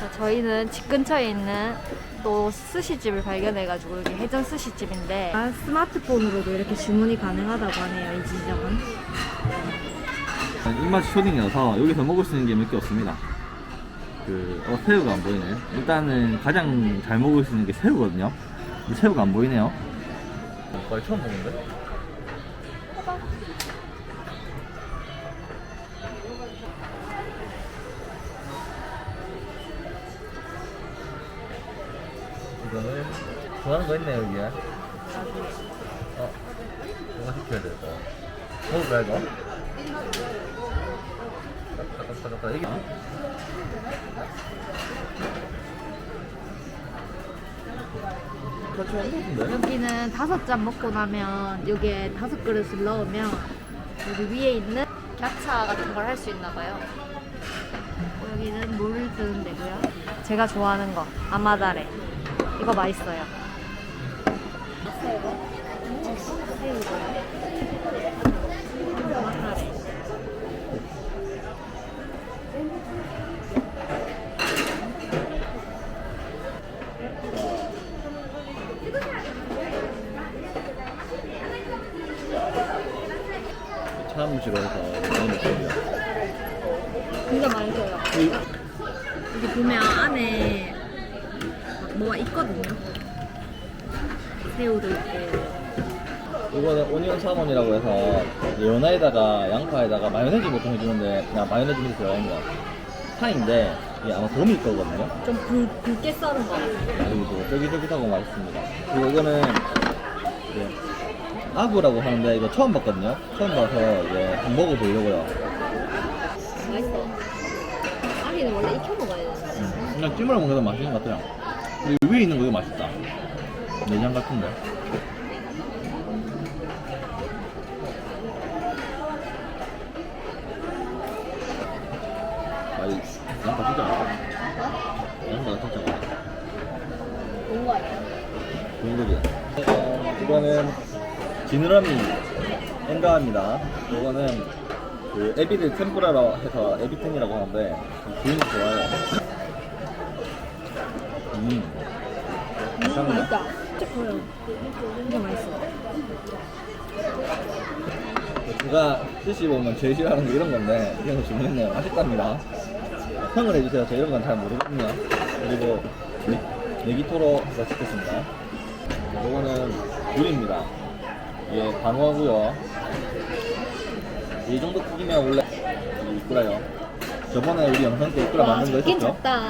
자, 저희는 집 근처에 있는 또 스시집을 발견해가지고 여기 해전 스시집인데 아, 스마트폰으로도 이렇게 주문이 가능하다고 하네요 이 지점은 입맛이 초딩이어서 여기서 먹을 수 있는 게 몇 개 없습니다. 그, 어, 새우가 안 보이네. 일단은 가장 잘 먹을 수 있는 게 새우거든요. 근데 새우가 안 보이네요. 거의 처음 보는데? 이거는 좋아하는 거 있네 여기에. 어, 이거 시켜야 돼. 이거. 먹을까 이거? 따따따따따 이게. 같이 한것 같은데? 여기는 다섯 잔 먹고 나면 여기에 다섯 그릇을 넣으면 여기 위에 있는 야차 같은 걸 할 수 있나 봐요 여기는 물을 드는 데고요 제가 좋아하는 거 아마다레 이거 맛있어요 싫어해서 너무 느낌이야. 진짜 맛있어요 여기 보면 안에 막 뭐가 있거든요. 새우도 있고. 이거는 오니언 사몬이라고 해서 연어에다가 양파에다가 마요네즈 보통 해주는데 그냥 마요네즈 밑에 들어가 있는 거 파인데 이게 아마 돔일 거거든요. 좀 굵, 굵게 썰은 거. 그리고 쫄깃쫄깃하고 맛있습니다. 그리고 이거는 이제 아구라고 하는데 이거 처음 봤거든요. 처음 봐서 이제 한번 먹어보려고요. 맛있어. 아기는 원래 익혀 먹어야 되는데. 음, 그냥 찜으로 게 맛있는 것 같아요. 위에 있는 거 이거 맛있다. 내장 같은데. 아, 이 양파 맛있다. 양파가 진짜 맛있다. 거지. 어, 이거는 지느러미 엔가입니다. 이거는 그 에비를 템프라라 해서 에비텐이라고 하는데 기운이 좋아요. 음. 감사합니다. 맛있다. 진짜 커요. 진짜 맛있어. 제가 스시 보면 제일 싫어하는 게 이런 건데 이런 거 주문했네요. 맛있답니다. 평을 해주세요. 저 이런 건 잘 모르거든요. 그리고 네, 네기토로가 시켰습니다. 이거는 굴입니다. 이게 방어고요. 이 정도 크기면 원래 이꾸라요. 저번에 우리 영상 때 이꾸라 만든 거 작긴 했었죠? 작다.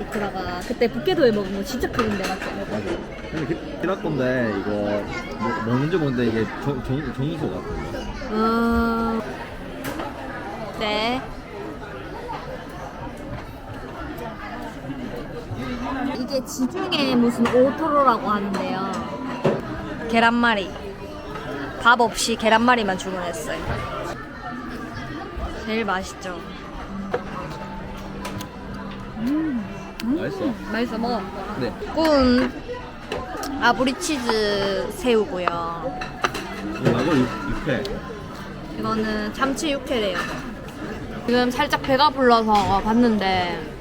이크라가. 그때 북게도에 먹은 거 진짜 크던데 맞죠? 맞아. 근데 그, 그럴 건데 이거 뭐, 먹는지 모르는데 이게 정, 정, 정이소 같은 거. 음... 네. 이게 지중해 무슨 오토로라고 하는데요. 계란말이. 밥 없이 계란말이만 주문했어요. 제일 맛있죠. 맛있어. 맛있어 먹어. 네. 꾼 아브리 치즈 새우고요. 이거 말고 육- 육회. 이거는 참치 육회래요. 지금 살짝 배가 불러서 봤는데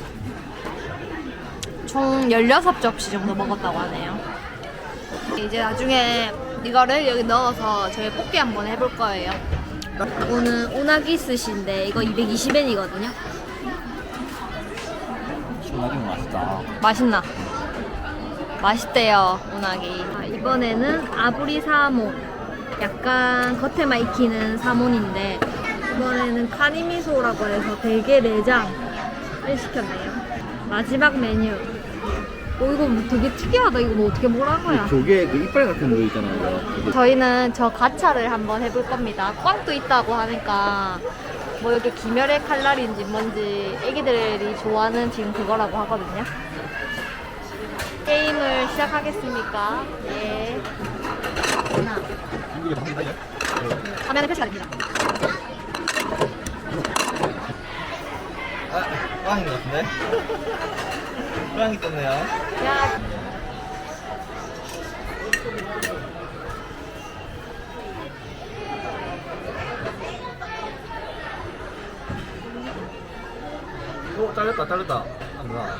총 16접시 정도 먹었다고 하네요. 이제 나중에 이거를 여기 넣어서 저희 볶기 한번 해볼 거예요. 이거는 오나기 스시인데 이거 220엔이거든요. 신나긴 맛있다. 맛있나? 맛있대요, 운하기. 아, 이번에는 아브리 사몬. 약간 겉에만 익히는 사몬인데, 이번에는 카니미소라고 해서 대게 내장을 시켰네요. 마지막 메뉴. 오, 이거 뭐 되게 특이하다. 이거 뭐 어떻게 뭐라 거야? 조개 그 이빨 같은 거 있잖아요. 저희는 저 가차를 한번 해볼 겁니다. 꽝도 있다고 하니까 뭐 여기 김열의 칼날인지 뭔지 애기들이 좋아하는 지금 그거라고 하거든요. 게임을 시작하겠습니까? 예. 하나. 화면에 표시가 됩니다. 아, 빵인 것 같은데? 빵이 떴네요. 야. 오, 잘렸다, 잘렸다. 안 나.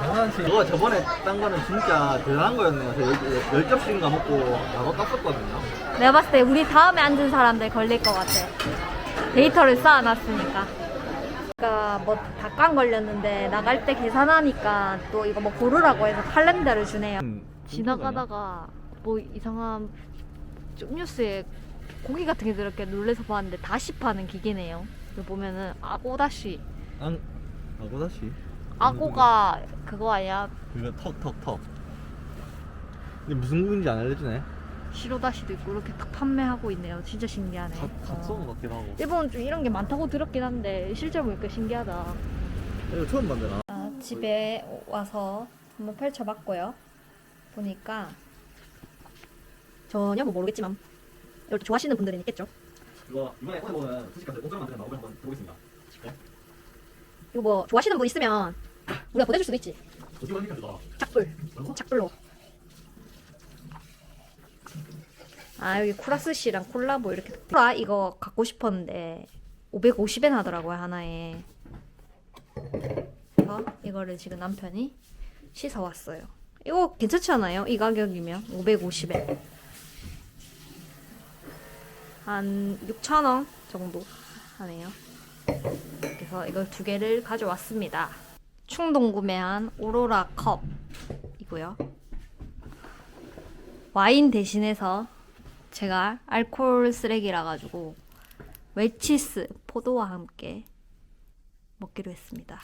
장난치. 이거 저번에 딴 거는 진짜 대단한 거였네요. 저 열, 열 접시인가 먹고 바로 땄었거든요. 내가 봤을 때 우리 다음에 앉은 사람들 걸릴 것 같아. 데이터를 쌓아놨으니까. 그러니까 뭐 닭강 걸렸는데 나갈 때 계산하니까 또 이거 뭐 고르라고 해서 칼렌더를 주네요. 음, 지나가다가 뭐 이상한 음료수에 고기 같은 게 들었게 놀래서 봤는데 다시 파는 기계네요. 이거 보면은 아고다시. 안, 아고다시? 아고가 그거 아니야? 그거 턱, 턱, 턱. 근데 무슨 국인지 안 알려주네. 시로다시도 있고 이렇게 딱 판매하고 있네요. 진짜 신기하네. 각, 어. 각성 같기도 하고. 일본 좀 이런 게 많다고 들었긴 한데 실제로 보니까 신기하다. 이거 처음 봤잖아. 아, 집에 와서 한번 펼쳐봤고요. 보니까 전혀 뭐 모르겠지만 이렇게 좋아하시는 분들은 있겠죠. 이거 이번에 꺼내보는 수식가들 공짜로 만드는 방법을 한번 보겠습니다. 이거 뭐 좋아하시는 분 있으면 우리가 보내줄 수도 있지. 어디 가니까 좋다. 착불, 착불로. 아 여기 쿠라스 씨랑 콜라보 이렇게. 콜라 이거 갖고 싶었는데 550엔 하더라고요 하나에. 그래서 이거를 지금 남편이 씻어 왔어요. 이거 괜찮지 않아요? 이 가격이면 550엔. 한 6,000원 정도 하네요. 그래서 이걸 두 개를 가져왔습니다. 충동 구매한 오로라 컵이고요. 와인 대신해서 제가 알코올 쓰레기라 가지고 웰치스 포도와 함께 먹기로 했습니다.